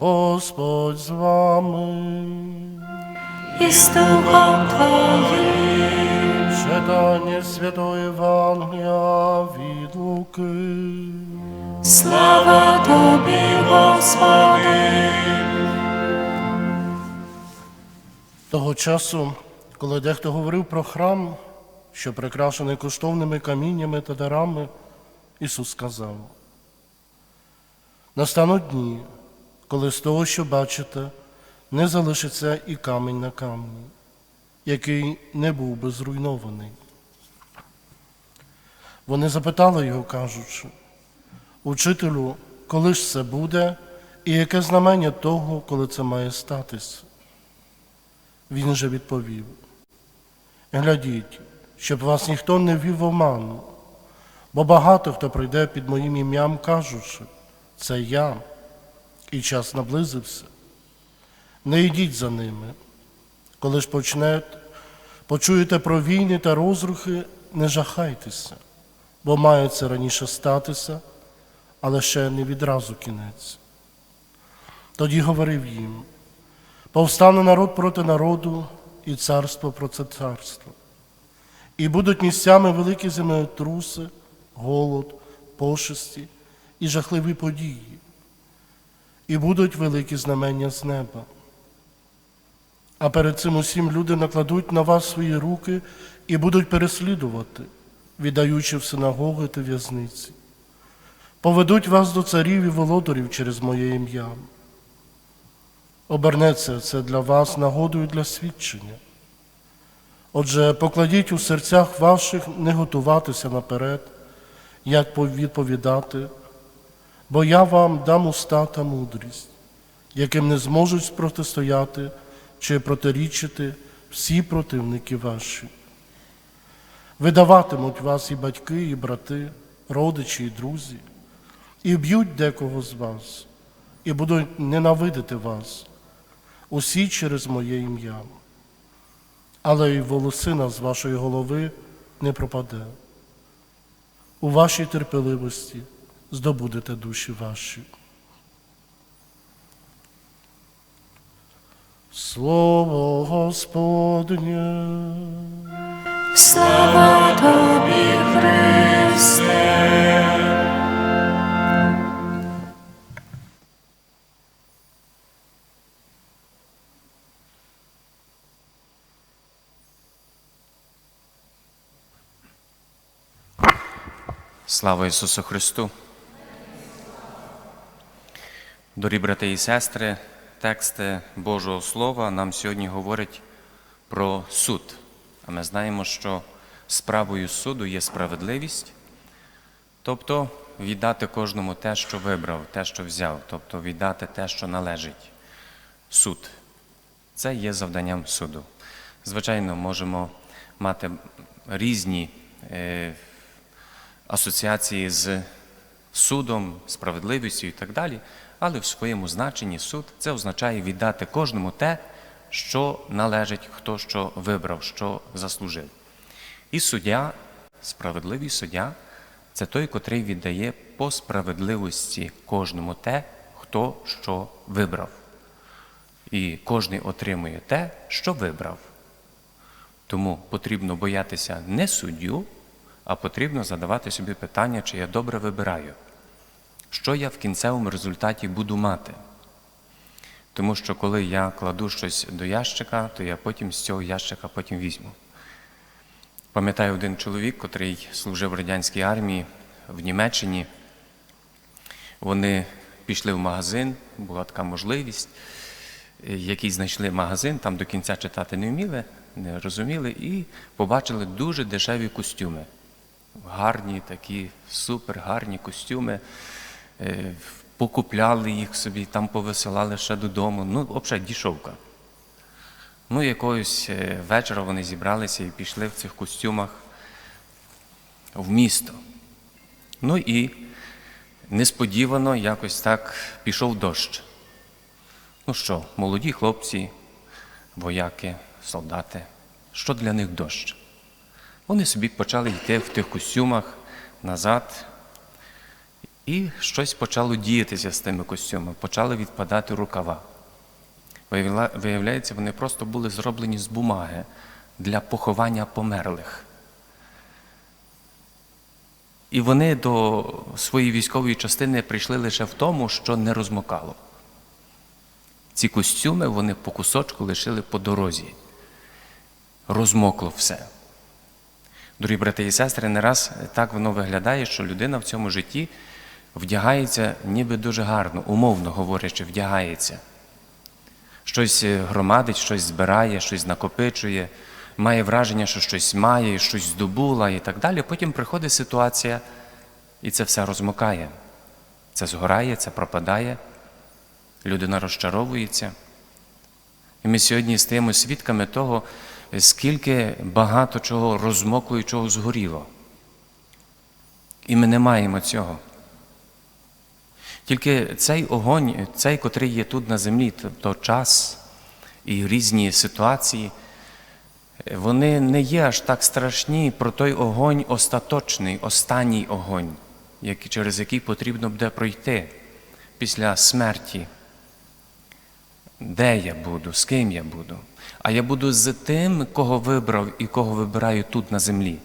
Господь з вами. і з Духом Твоїм. Читання Святого Євангелія від Луки. Слава Тобі, Господи! Того часу, коли дехто говорив про храм, що прикрашений коштовними каміннями та дарами, Ісус сказав: Настануть дні, коли з того, що бачите, не залишиться і камінь на камені, який не був би зруйнований. Вони запитали його, кажучи, Учителю, коли ж це буде, і яке знамення того, коли це має статися? Він же відповів: Глядіть, щоб вас ніхто не ввів в оману, бо багато хто прийде під моїм ім'ям, кажучи, це я, і час наблизився. Не йдіть за ними. Коли ж почнете, почуєте про війни та розрухи, не жахайтеся, бо має це раніше статися, але ще не відразу кінець. Тоді говорив їм. Повстане народ проти народу і царство проти царства. І будуть місцями великі землетруси, голод, пошесті і жахливі події, і будуть великі знамення з неба. А перед цим усім люди накладуть на вас свої руки і будуть переслідувати, віддаючи в синагоги та в'язниці. Поведуть вас до царів і володарів через моє ім'я. Обернеться це для вас нагодою для свідчення. Отже, покладіть у серцях ваших не готуватися наперед, як відповідати, бо я вам дам уста та мудрість, яким не зможуть спротистояти чи протирічити всі противники ваші. Видаватимуть вас і батьки, і брати, родичі, і друзі, і б'ють декого з вас, і будуть ненавидити вас усі через моє ім'я. Але й волосина з вашої голови не пропаде. У вашій терпеливості здобудете душі ваші. Слово Господнє. Слава Тобі, Христе! Слава Ісусу Христу! Дорогі брати і сестри, тексти Божого Слова нам сьогодні говорять про суд. А ми знаємо, що справою суду є справедливість, тобто віддати кожному те, що вибрав, те, що взяв, тобто віддати те, що належить. Суд. Це є завданням суду. Звичайно, можемо мати різні е, асоціації з судом, справедливістю і так далі, але в своєму значенні суд це означає віддати кожному те, що належить, хто що вибрав, що заслужив. І суддя, справедливий суддя, це той, котрий віддає по справедливості кожному те, хто що вибрав. І кожний отримує те, що вибрав. Тому потрібно боятися не суддю, а потрібно задавати собі питання, чи я добре вибираю, що я в кінцевому результаті буду мати. Тому що коли я кладу щось до ящика, то я потім з цього ящика потім візьму. Пам'ятаю один чоловік, котрий служив в радянській армії в Німеччині. Вони пішли в магазин, була така можливість, який знайшли магазин, там до кінця читати не вміли, не розуміли, і побачили дуже дешеві костюми. Гарні такі, супер гарні костюми. Е, Покупляли їх собі, там повисилали ще додому. Ну, взагалі, дішовка. Ну, якогось е, вечора вони зібралися і пішли в цих костюмах в місто. Ну і несподівано якось так пішов дощ. Ну що, молоді хлопці, вояки, солдати, що для них дощ? Вони собі почали йти в тих костюмах назад І щось почало діятися з тими костюмами, почали відпадати рукава. Виявляється, вони просто були зроблені з бумаги для поховання померлих. І вони до своєї військової частини прийшли лише в тому, що не розмокало. Ці костюми вони по кусочку лишили по дорозі. Розмокло все. Дорогі брати і сестри, не раз так воно виглядає, що людина в цьому житті вдягається ніби дуже гарно, умовно говорячи, вдягається. Щось громадить, щось збирає, щось накопичує, має враження, що щось має, щось здобула і так далі. Потім приходить ситуація, і це все розмокає. Це згорає, це пропадає, людина розчаровується. І ми сьогодні стаємо свідками того, скільки багато чого розмокло і чого згоріло. І ми не маємо цього. Тільки цей огонь, цей, котрий є тут на землі, тобто час і різні ситуації, вони не є аж так страшні про той огонь остаточний, останній огонь, через який потрібно буде пройти після смерті. Де я буду, з ким я буду? А я буду з тим, кого вибрав і кого вибираю тут на землі.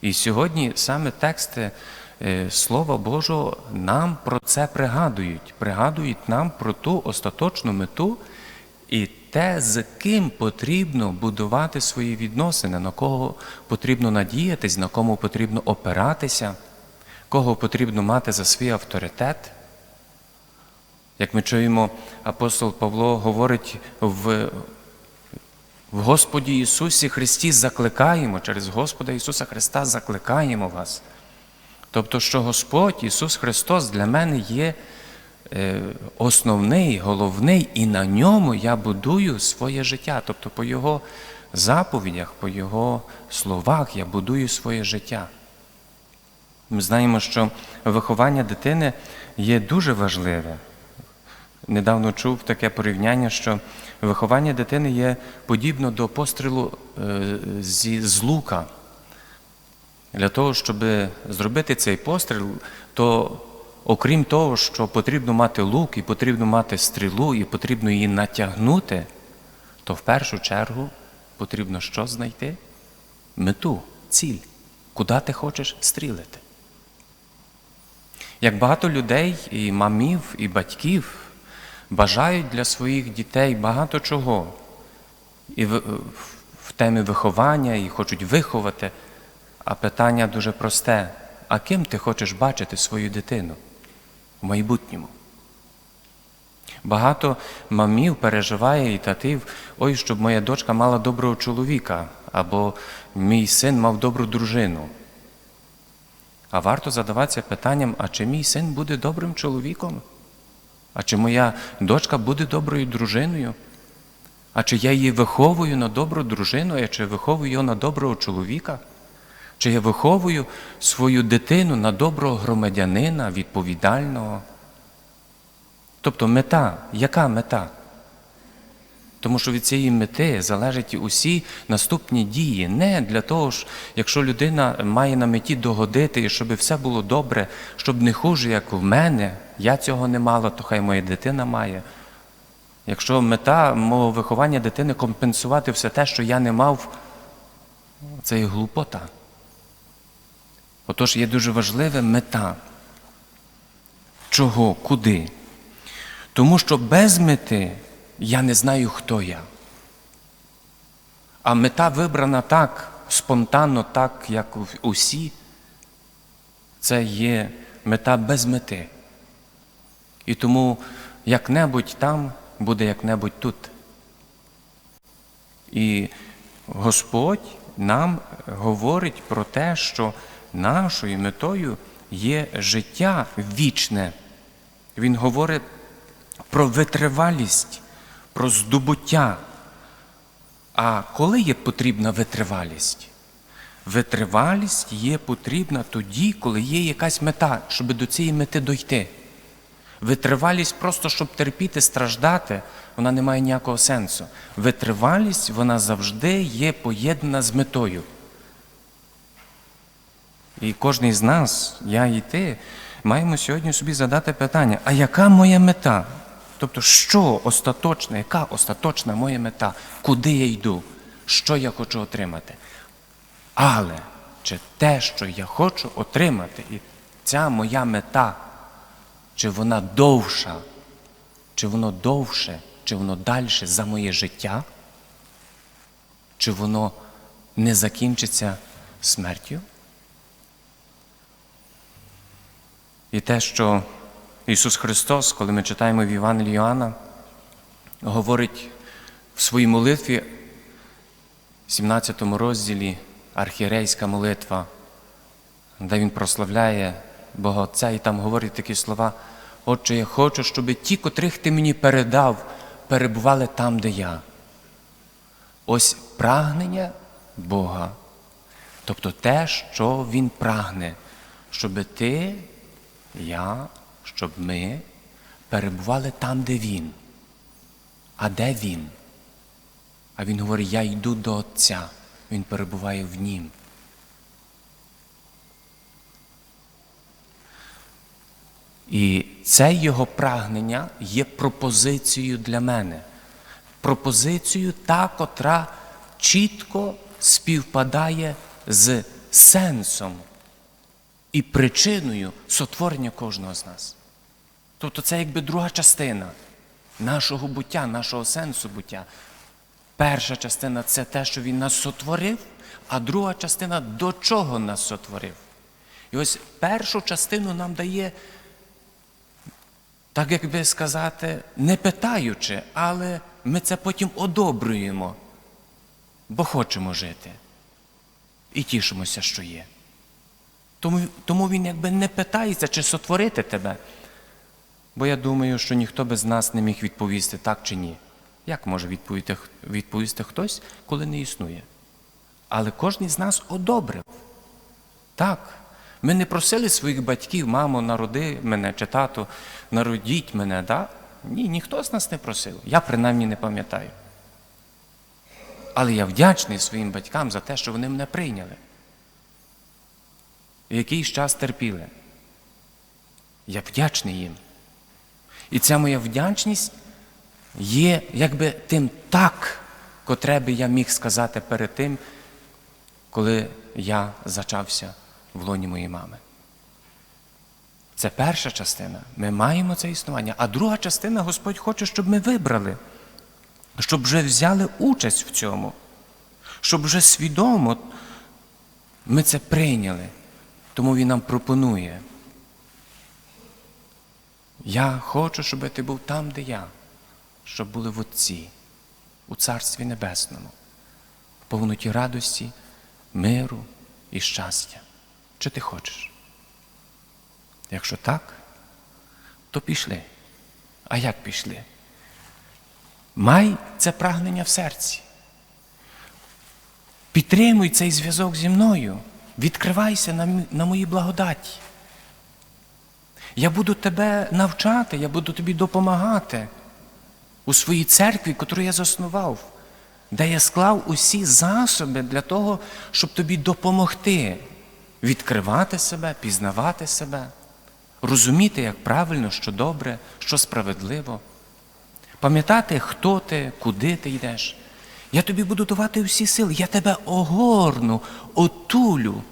І сьогодні саме тексти Слова Божого нам про це пригадують, пригадують нам про ту остаточну мету і те, з ким потрібно будувати свої відносини, на кого потрібно надіятись, на кому потрібно опиратися, кого потрібно мати за свій авторитет. Як ми чуємо, апостол Павло говорить в, в Господі Ісусі Христі закликаємо, через Господа Ісуса Христа закликаємо вас. Тобто, що Господь Ісус Христос для мене є е, основний, головний, і на ньому я будую своє життя. Тобто по Його заповідях, по Його словах я будую своє життя. Ми знаємо, що виховання дитини є дуже важливе. Недавно чув таке порівняння, що виховання дитини є подібно до пострілу е, з лука. Для того, щоб зробити цей постріл, то окрім того, що потрібно мати лук, і потрібно мати стрілу, і потрібно її натягнути, то в першу чергу потрібно що знайти? Мету, ціль, куди ти хочеш стрілити. Як багато людей, і мамів, і батьків бажають для своїх дітей багато чого. І в, в темі виховання, і хочуть виховати. А питання дуже просте: а ким ти хочеш бачити свою дитину в майбутньому? Багато мамів переживає і татів, ой, щоб моя дочка мала доброго чоловіка, або мій син мав добру дружину. А варто задаватися питанням, а чи мій син буде добрим чоловіком? А чи моя дочка буде доброю дружиною? А чи я її виховую на добру дружину, а чи виховую її на доброго чоловіка? Чи я виховую свою дитину на доброго громадянина, відповідального? Тобто мета, яка мета? Тому що від цієї мети залежать і усі наступні дії. Не для того, ж, якщо людина має на меті догодити, і щоб все було добре, щоб не хуже, як в мене, я цього не мала, то хай моя дитина має. Якщо мета мого виховання дитини компенсувати все те, що я не мав, це є глупота. Отож є дуже важлива мета. Чого, куди? Тому що без мети я не знаю, хто я. А мета вибрана так, спонтанно, так, як усі, це є мета без мети. І тому як-небудь там буде як-небудь тут. І Господь нам говорить про те, що нашою метою є життя вічне. Він говорить про витривалість, про здобуття. А коли є потрібна витривалість? Витривалість є потрібна тоді, коли є якась мета, щоб до цієї мети дойти. Витривалість просто, щоб терпіти, страждати, вона не має ніякого сенсу. Витривалість, вона завжди є поєднана з метою. І кожен з нас, я і ти, маємо сьогодні собі задати питання: а яка моя мета? Тобто, що остаточна, яка остаточна моя мета? Куди я йду? Що я хочу отримати? Але чи те, що я хочу отримати, і ця моя мета, чи вона довша, чи воно довше, чи воно далі за моє життя, чи воно не закінчиться смертю? І те, що Ісус Христос, коли ми читаємо в Євангелії Іоанна, говорить в своїй молитві, в 17 розділі архієрейська молитва, де Він прославляє Бога Отця і там говорить такі слова. Отче, я хочу, щоб ті, котрих ти мені передав, перебували там, де я. Ось прагнення Бога. Тобто те, що Він прагне, щоб ти, я, щоб ми перебували там, де Він. А де Він? А Він говорить, я йду до Отця, Він перебуває в Нім. І це його прагнення є пропозицією для мене. Пропозицією та, котра чітко співпадає з сенсом і причиною сотворення кожного з нас. Тобто це якби друга частина нашого буття, нашого сенсу буття. Перша частина це те, що він нас сотворив, а друга частина до чого нас сотворив. І ось першу частину нам дає, так як би сказати, не питаючи, але ми це потім одобрюємо, бо хочемо жити. І тішимося, що є. Тому, тому він якби не питається, чи сотворити тебе. Бо я думаю, що ніхто без нас не міг відповісти так чи ні. Як може відповісти, відповісти хтось, коли не існує? Але кожен з нас одобрив. Так. Ми не просили своїх батьків, мамо, народи мене чи тату, народіть мене. Да? Ні, ніхто з нас не просив. Я принаймні не пам'ятаю. Але я вдячний своїм батькам за те, що вони мене прийняли. Якийсь час терпіли. Я вдячний їм. І ця моя вдячність є якби тим так, котре би я міг сказати перед тим, коли я зачався в лоні моєї мами. Це перша частина. Ми маємо це існування. А друга частина Господь хоче, щоб ми вибрали, щоб вже взяли участь в цьому, щоб вже свідомо ми це прийняли. Тому Він нам пропонує. Я хочу, щоб ти був там, де я, щоб були в Отці, у Царстві Небесному, в повноті радості, миру і щастя. Чи ти хочеш? Якщо так, то пішли. А як пішли? Май це прагнення в серці. Підтримуй цей зв'язок зі мною. Відкривайся на, на мої благодаті. Я буду тебе навчати, я буду тобі допомагати у своїй церкві, яку я заснував, де я склав усі засоби для того, щоб тобі допомогти відкривати себе, пізнавати себе, розуміти, як правильно, що добре, що справедливо, пам'ятати, хто ти, куди ти йдеш. Я тобі буду давати всі сили, я тебе огорну, отулю,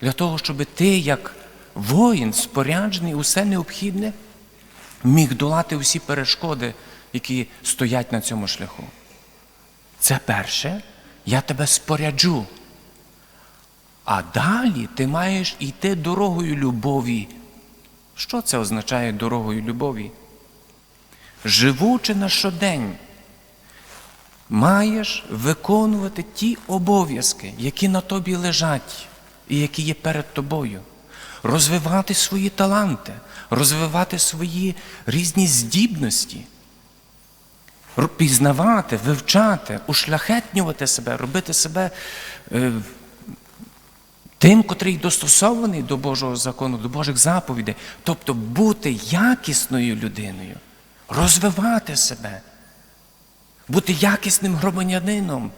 для того, щоб ти, як воїн, споряджений, усе необхідне, міг долати усі перешкоди, які стоять на цьому шляху. Це перше, я тебе споряджу. А далі ти маєш йти дорогою любові. Що це означає дорогою любові? Живучи на щодень, маєш виконувати ті обов'язки, які на тобі лежать і які є перед тобою. Розвивати свої таланти, розвивати свої різні здібності, пізнавати, вивчати, ушляхетнювати себе, робити себе е, тим, котрий достосований до Божого закону, до Божих заповідей, тобто бути якісною людиною, розвивати себе, бути якісним громадянином,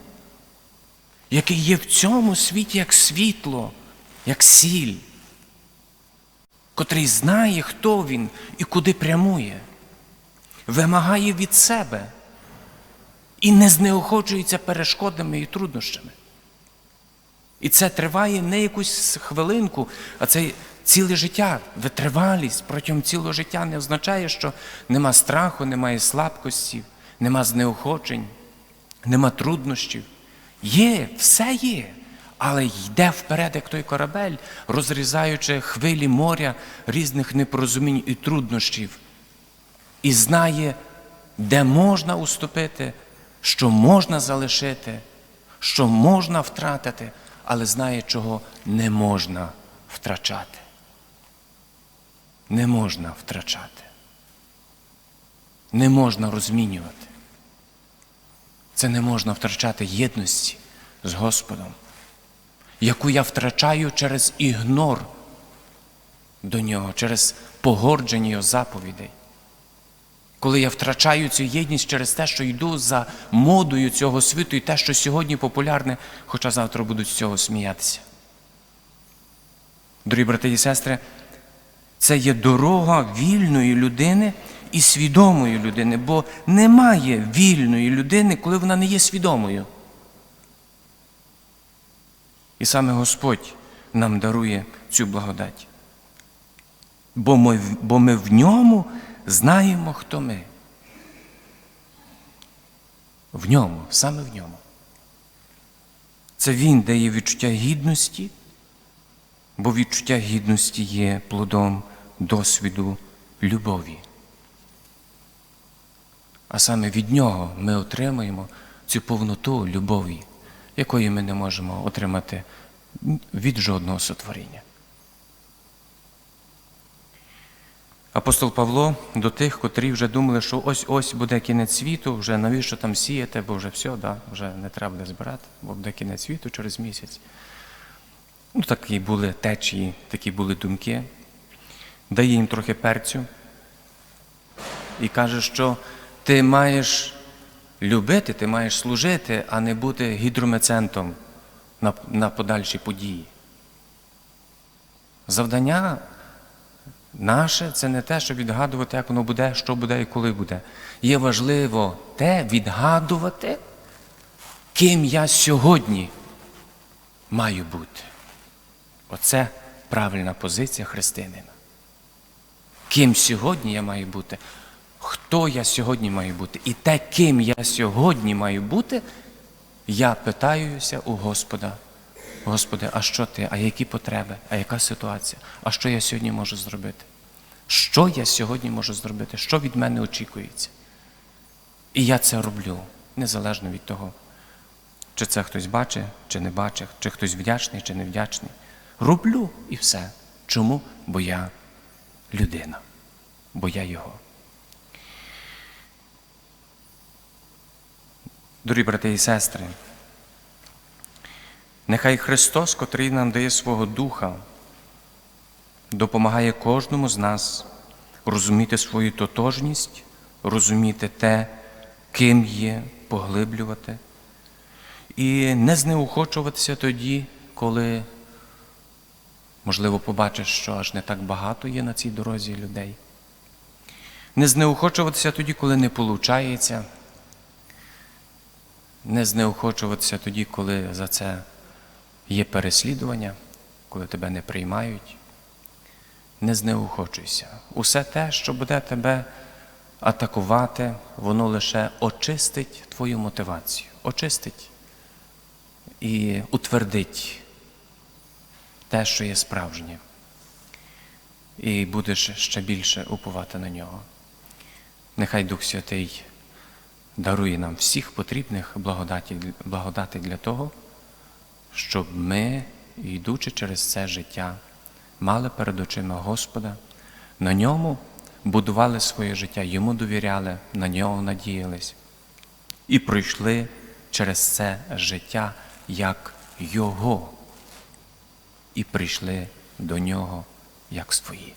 який є в цьому світі як світло, як сіль, котрий знає, хто він і куди прямує, вимагає від себе і не знеохочується перешкодами і труднощами. І це триває не якусь хвилинку, а це ціле життя. Витривалість протягом цілого життя не означає, що нема страху, немає слабкості, нема знеохочень, нема труднощів. Є, все є, але йде вперед, як той корабель, розрізаючи хвилі моря різних непорозумінь і труднощів, і знає, де можна уступити, що можна залишити, що можна втратити, але знає, чого не можна втрачати. Не можна втрачати. Не можна розмінювати. Це не можна втрачати єдності з Господом, яку я втрачаю через ігнор до нього, через погордження його заповідей. Коли я втрачаю цю єдність через те, що йду за модою цього світу і те, що сьогодні популярне, хоча завтра будуть з цього сміятися. Дорогі брати і сестри, це є дорога вільної людини і свідомої людини, бо немає вільної людини, коли вона не є свідомою. І саме Господь нам дарує цю благодать. Бо ми, бо ми в ньому знаємо, хто ми. В ньому, саме в ньому. Це Він дає відчуття гідності, бо відчуття гідності є плодом досвіду любові. А саме від нього ми отримаємо цю повноту любові, якої ми не можемо отримати від жодного сотворіння. Апостол Павло до тих, котрі вже думали, що ось-ось буде кінець світу, вже навіщо там сіяти, бо вже все, да, вже не треба буде збирати, бо буде кінець світу через місяць. Ну, такі були течії, такі були думки. Дає їм трохи перцю і каже, що ти маєш любити, ти маєш служити, а не бути гідромецентом на, на подальші події. Завдання наше це не те, щоб відгадувати, як воно буде, що буде і коли буде. Є важливо те відгадувати, ким я сьогодні маю бути. Оце правильна позиція християнина. Ким сьогодні я маю бути, хто я сьогодні маю бути. І те, ким я сьогодні маю бути, я питаюся у Господа. Господи, а що ти? А які потреби? А яка ситуація? А що я сьогодні можу зробити? Що я сьогодні можу зробити? Що від мене очікується? І я це роблю, незалежно від того, чи це хтось бачить, чи не бачить, чи хтось вдячний, чи не вдячний. Роблю і все. Чому? Бо я людина, бо я його. Дорогі брати і сестри, нехай Христос, котрий нам дає свого Духа, допомагає кожному з нас розуміти свою тотожність, розуміти те, ким є, поглиблювати, і не знеохочуватися тоді, коли, можливо, побачиш, що аж не так багато є на цій дорозі людей. Не знеохочуватися тоді, коли не виходить. Не знеохочуватися тоді, коли за це є переслідування, коли тебе не приймають. Не знеохочуйся. Усе те, що буде тебе атакувати, воно лише очистить твою мотивацію, очистить і утвердить те, що є справжнє. І будеш ще більше уповати на нього. Нехай Дух Святий дарує нам всіх потрібних благодати для того, щоб ми, йдучи через це життя, мали перед очима Господа, на ньому будували своє життя, йому довіряли, на нього надіялись і пройшли через це життя як Його, і прийшли до нього як свої.